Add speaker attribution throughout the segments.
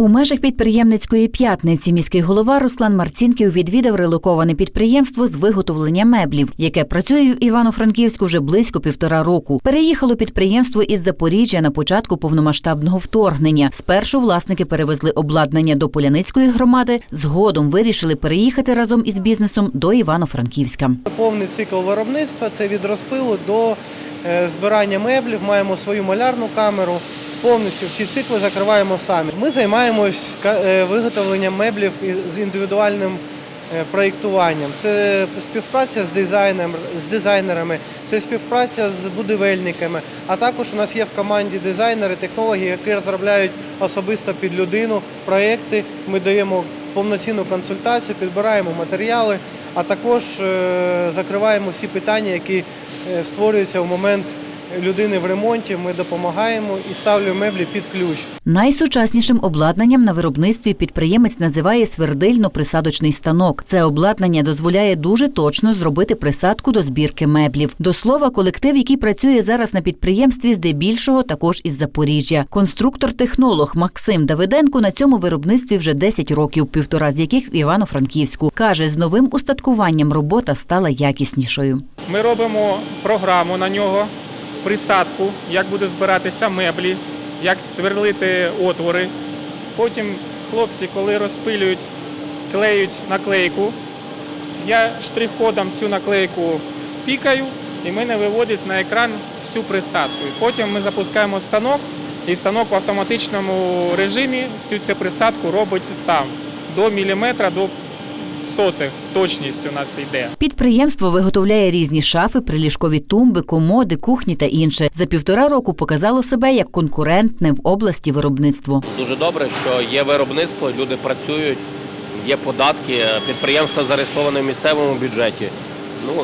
Speaker 1: У межах підприємницької п'ятниці міський голова Руслан Марцінків відвідав релоковане підприємство з виготовлення меблів, яке працює в Івано-Франківську вже близько півтора року. Переїхало підприємство із Запоріжжя на початку повномасштабного вторгнення. Спершу власники перевезли обладнання до Поляницької громади. Згодом вирішили переїхати разом із бізнесом до Івано-Франківська.
Speaker 2: Повний цикл виробництва це від розпилу до е, збирання меблів. Маємо свою малярну камеру. Повністю всі цикли закриваємо самі. Ми займаємось е, виготовленням меблів з індивідуальним е, проєктуванням. Це співпраця з дизайнером, з дизайнерами, це співпраця з будівельниками. А також у нас є в команді дизайнери, технологи, які розробляють особисто під людину проєкти. Ми даємо повноцінну консультацію, підбираємо матеріали, а також е, закриваємо всі питання, які створюються в момент людини в ремонті. Ми допомагаємо і ставлю меблі під ключ.
Speaker 1: Найсучаснішим обладнанням на виробництві підприємець називає свердильно-присадочний станок. Це обладнання дозволяє дуже точно зробити присадку до збірки меблів. До слова, колектив, який працює зараз на підприємстві, здебільшого також із Запоріжжя. Конструктор-технолог Максим Давиденко на цьому виробництві вже 10 років, півтора з яких в Івано-Франківську. каже, з новим устаткуванням робота стала якіснішою.
Speaker 3: Ми робимо програму на нього, присадку, як буде збиратися меблі, як сверлити отвори. Потім хлопці, коли розпилюють, клеють наклейку, я штрих-кодом всю наклейку пікаю і мене виводить на екран всю присадку. Потім ми запускаємо станок, і станок в автоматичному режимі всю цю присадку робить сам до міліметра, до сотих точність у нас йде.
Speaker 1: Підприємство виготовляє різні шафи, приліжкові тумби, комоди, кухні та інше. За півтора року показало себе як конкурентне в області виробництво.
Speaker 4: Дуже добре, що є виробництво, люди працюють, є податки, підприємство зареєстроване в місцевому бюджеті. Ну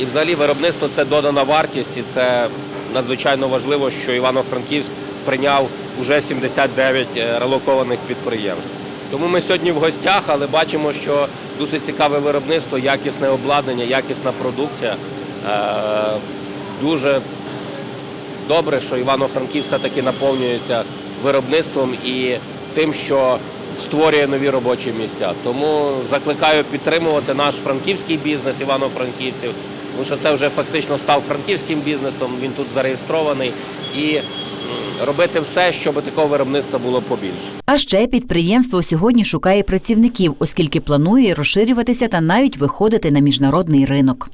Speaker 4: і взагалі виробництво це додана вартість, і це надзвичайно важливо, що Івано-Франківськ прийняв уже 79 релокованих підприємств. Тому ми сьогодні в гостях, але бачимо, що досить цікаве виробництво, якісне обладнання, якісна продукція. Е, Дуже добре, що Івано-Франківськ все-таки наповнюється виробництвом і тим, що створює нові робочі місця. Тому закликаю підтримувати наш франківський бізнес івано-франківців, тому що це вже фактично став франківським бізнесом, він тут зареєстрований. І робити все, щоб такого виробництва було побільше.
Speaker 1: А ще підприємство сьогодні шукає працівників, оскільки планує розширюватися та навіть виходити на міжнародний ринок.